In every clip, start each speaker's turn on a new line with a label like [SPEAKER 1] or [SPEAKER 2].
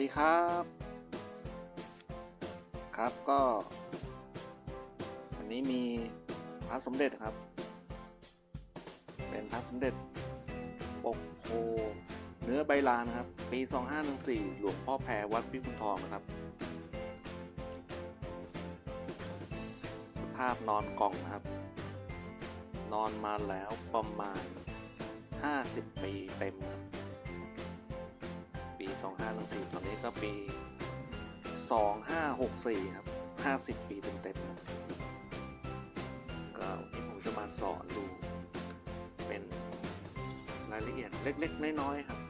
[SPEAKER 1] ดีครับ ครับก็วันนี้มีพระสมเด็จครับ เป็นพระสมเด็จปกโพเนื้อใบลานครับ ปี 2514 หลวงพ่อแพรวัดพิกุลทองนะครับ สภาพนอนกล่องนะครับ นอนมาแล้วประมาณ 50 ปีเต็มครับ 2514 ตอนนี้ก็ปี 2564 ครับ 50 ปีเต็มๆก็วันนี้ผมจะมาสอนดูเป็นรายละเอียดเล็กๆ น้อยๆ ครับ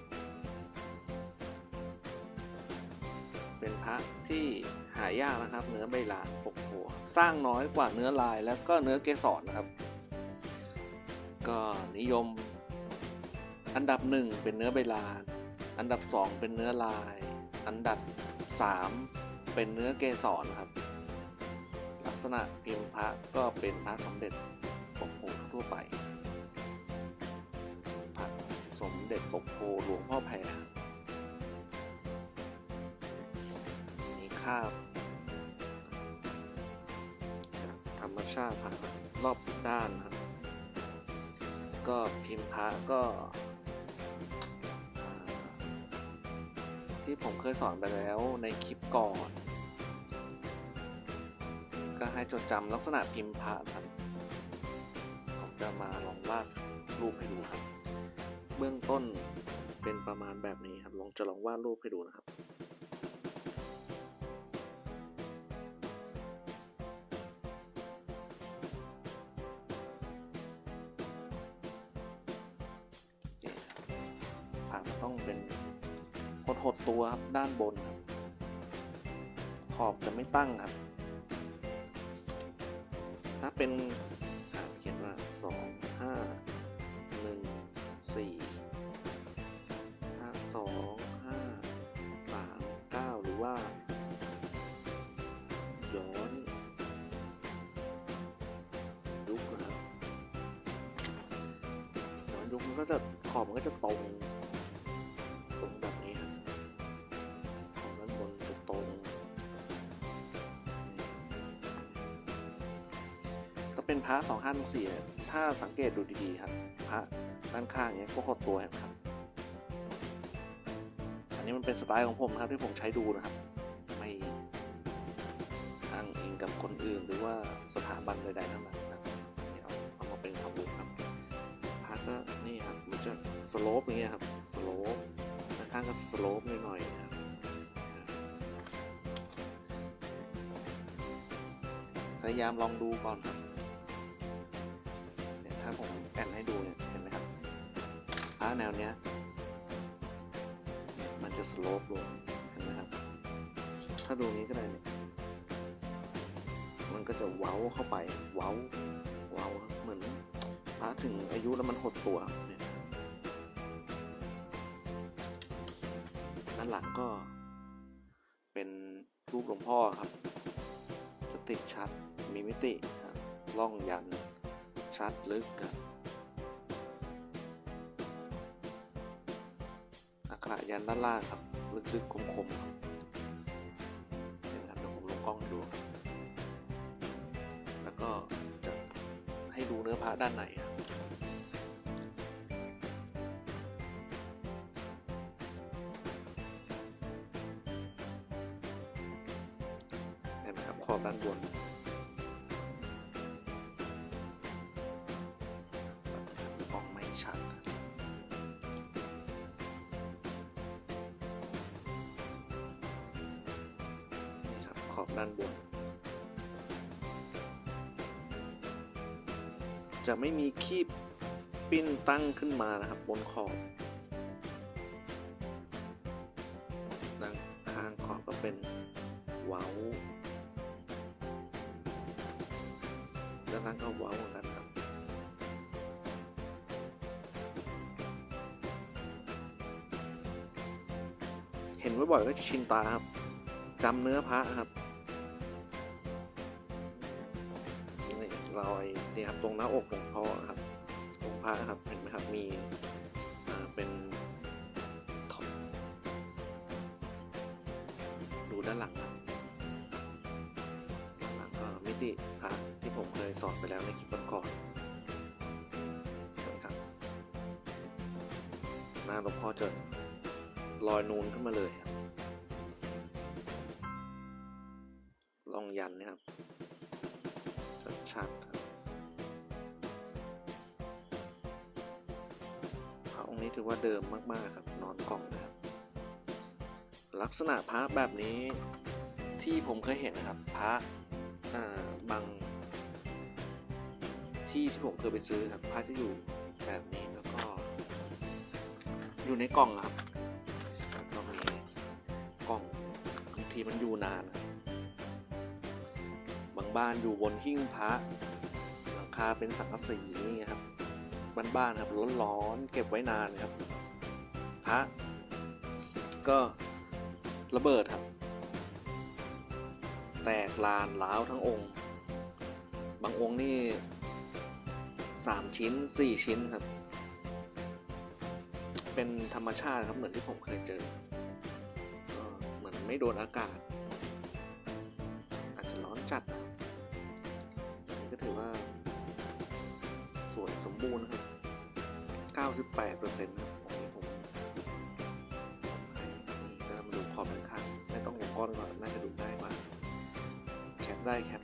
[SPEAKER 1] เป็นพระที่หายากนะครับ เนื้อใบลานปกหัว สร้างน้อยกว่าเนื้อลายแล้วก็เนื้อเกสรนะครับ ก็นิยมอันดับหนึ่งเป็นเนื้อใบลาน อันดับสองเป็นเนื้อลาย อันดับสามเป็นเนื้อเกสรครับ ลักษณะพิมพ์พระก็เป็นพระสมเด็จปกโพทั่วไปพระสมเด็จปกโพหลวงพ่อแพรมีคราบจากธรรมชาติพระรอบด้านครับ ก็พิมพ์พระก็ ที่ผมเคยสอนไปแล้วในคลิปก่อน ก็ให้จดจำลักษณะพิมพ์พระครับผมจะมาลองวาดรูปให้ดูครับ เบื้องต้นเป็นประมาณแบบนี้ครับลองจะลองวาดรูปให้ดูนะครับผักต้องเป็น หดตัวครับด้านบนครับ ขอบจะไม่ตั้งครับ ถ้าเป็นเขียนว่าสองห้าหนึ่งสี่ถ้าสองห้าสามเก้าหรือว่า ย้อนยุคนะครับย้อนยุคมันก็จะขอบมันก็จะตรง เป็นพระสองห้าสี่เนี่ยถ้าสังเกตดูดีๆครับพระด้านข้างเนี้ยก็หดตัวนไหมครับอันนี้มันเป็นสไตล์ของผมครับที่ผมใช้ดูนะครับ ไม่อ้างอิงกับคนอื่นหรือว่าสถาบันใดๆทั้งนั้นนะครับนี่เอาเอามาเป็นความรู้ครับพร์ทก็นี่ครับมันจะสโลปอย่างเงี้ยครับสโลปด้านข้างก็สโลปหน่อยๆนะครับพยายามลองดูก่อนครับ แนวเนี้ย มันจะสโลปลงเห็นไหมครับ ถ้าดูนี้ก็ได้เนี่ยมันก็จะเว้าเข้าไป เว้า เว้าเหมือนพระถึงอายุแล้วมันหดตัวเนี่ยด้านหลังก็เป็นรูปหลวงพ่อครับ จะติดชัด มีมิติครับล่องยัน ชัดลึกครับ ระยันด้านล่างครับลึกๆคมๆครับเนี่ยครับเดี๋ยวผมลงกล้องดู แล้วก็จะให้ดูเนื้อพระด้านในครับเห็นไหมครับขอบด้านบน ด้านบน จะไม่มีคีบปิ้นตั้งขึ้นมานะครับบนขอบด้านข้างขอบก็เป็นเว้าด้านล่างก็เว้าเหมือนกันครับเห็นบ่อยๆก็จะชินตาครับจำเนื้อพระครับ รอยนี่ครับตรงหน้าอกหลวงพ่อครับองค์พระครับเห็นไหมครับมีอ่าเป็นดูด้านหลังครับด้านหลังก็มิติพระที่ผมเคยสอนไปแล้วในคลิปก่อนครับหน้าหลวงพ่อจะลอยนูนขึ้นมาเลยครับลองยันนะครับ ชัดๆพระองค์นี้ถือว่าเดิมมากๆครับ นอนกล่องนะครับ ลักษณะพระแบบนี้ที่ผมเคยเห็นนะครับ พระบางที่ที่ผมเคยไปซื้อครับพระจะอยู่แบบนี้แล้วก็ อยู่ในกล่องอะครับแล้วก็มีกล่องบางทีมันอยู่นานครับ บ้านอยู่บนหิ้งพระหลังคาเป็นสังกะสีนี่ครับบ้านๆครับร้อนๆเก็บไว้นานครับพระก็ระเบิดครับ แตกลานล้าวทั้งองค์ บางองค์นี่สามชิ้นสี่ชิ้นครับ เป็นธรรมชาติครับเหมือนที่ผมเคยเจอเหมือนไม่โดนอากาศ อาจจะร้อนจัดอัน วยสมบูรณ์ครับ 98%นะครับของนี้ผมให้นี่ก็มาดูขอบด้านข้างไม่ต้องลงก้อนก่อนน่าจะดูได้มากแคปได้แคป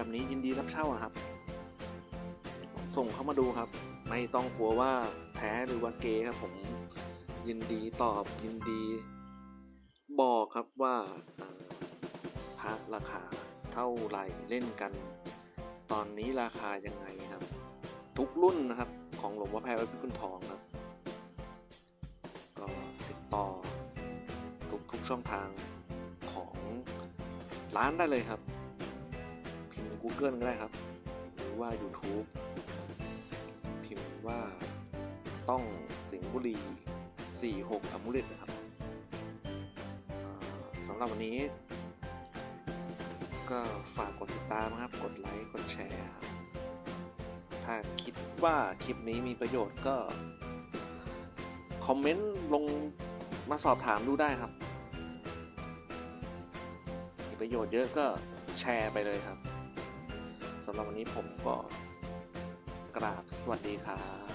[SPEAKER 1] แบบนี้ยินดีรับเช่านะครับ ส่งเข้ามาดูครับ ไม่ต้องกลัวว่าแท้หรือว่าเก๊ครับผมยินดีตอบยินดี บอกครับว่าพระราคาเท่าไหร่เล่นกัน ตอนนี้ราคายังไงครับ ทุกรุ่นนะครับ ของหลวงพ่อแพรวัดพิกุลทองครับก็ติดต่อทุกทุกช่องทางของร้านได้เลยครับ Google ก็ได้ครับ หรือว่า YouTube พิมพ์ว่าต้องสิงห์บุรี 46อมุริตนะครับสำหรับวันนี้ ก็ฝากกดติดตามครับ กดไลค์ กดแชร์ครับถ้าคิดว่าคลิปนี้มีประโยชน์ก็ คอมเมนต์ลงมาสอบถามดูได้ครับ มีประโยชน์เยอะก็แชร์ไปเลยครับ สำหรับวันนี้ผมก็กราบสวัสดีครับ